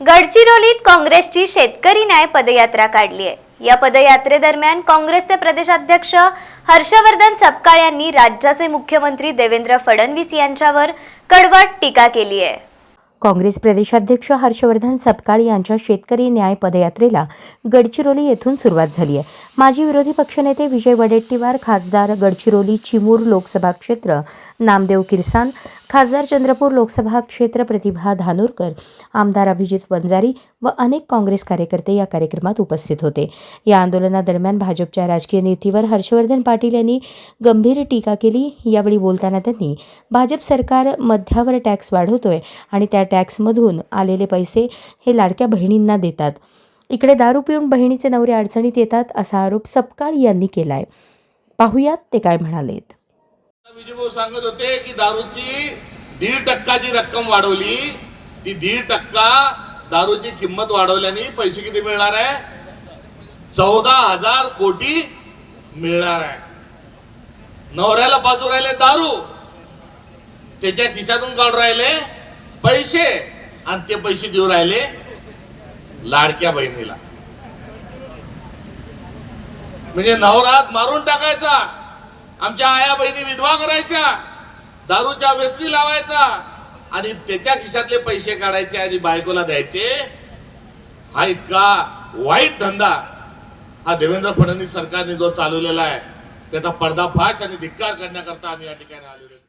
गडचिरोलीत काँग्रेसची शेतकरी न्याय पदयात्रा काढली आहे या पदयात्रेदरम्यान काँग्रेसचे प्रदेशाध्यक्ष हर्षवर्धन सपकाळ यांनी राज्याचे मुख्यमंत्री देवेंद्र फडणवीस यांच्यावर कडवट टीका केली आहे काँग्रेस प्रदेशाध्यक्ष हर्षवर्धन सपकाळ यांच्या शेतकरी न्याय पदयात्रेला गडचिरोली येथून सुरुवात झाली आहे. माजी विरोधी पक्षनेते विजय वडेट्टीवार खासदार गडचिरोली चिमूर लोकसभा क्षेत्र नामदेव किरसान खासदार चंद्रपूर लोकसभा क्षेत्र प्रतिभा धानोरकर आमदार अभिजित वंजारी व अनेक काँग्रेस कार्यकर्ते या कार्यक्रमात उपस्थित होते. या आंदोलनादरम्यान भाजपच्या राजकीय नीतीवर हर्षवर्धन पाटील यांनी गंभीर टीका केली. यावेळी बोलताना त्यांनी भाजप सरकार मध्यावर टॅक्स वाढवतोय आणि त्या टॅक्समधून आलेले पैसे हे लाडक्या बहिणींना देतात. इकडे दारू पिऊन बहिणीचे नवरे अडचणीत येतात असा आरोप सपकाळ यांनी केलाय. पाहुयात ते काय म्हणालेत. विजयभाऊ सांगत होते की दारूची दीड टक्का जी रक्कम वाढवली ती दीड टक्का दारूची किंमत वाढवल्याने पैसे किती मिळणार आहे? चौदा हजार कोटी मिळणार आहे. नवऱ्याला बाजू राहिले दारू त्याच्या खिशातून काढून राहिले पैसे आणि ते पैसे देऊ राहिले लाडक्या बहिणीला. म्हणजे नवरात मारून टाकायचा. आमच्या आया बहिणी विधवा करायच्या. दारूच्या व्यसनी लावायचा. आणि त्याच्या खिशातले पैसे काढायचे आणि बायकोला द्यायचे. हा इतका वाईट धंदा. हा देवेंद्र फडणवीस सरकारने जो चालवलेला आहे त्याचा पर्दाफाश आणि धिक्कार करण्याकरता आम्ही या ठिकाणी आलेलो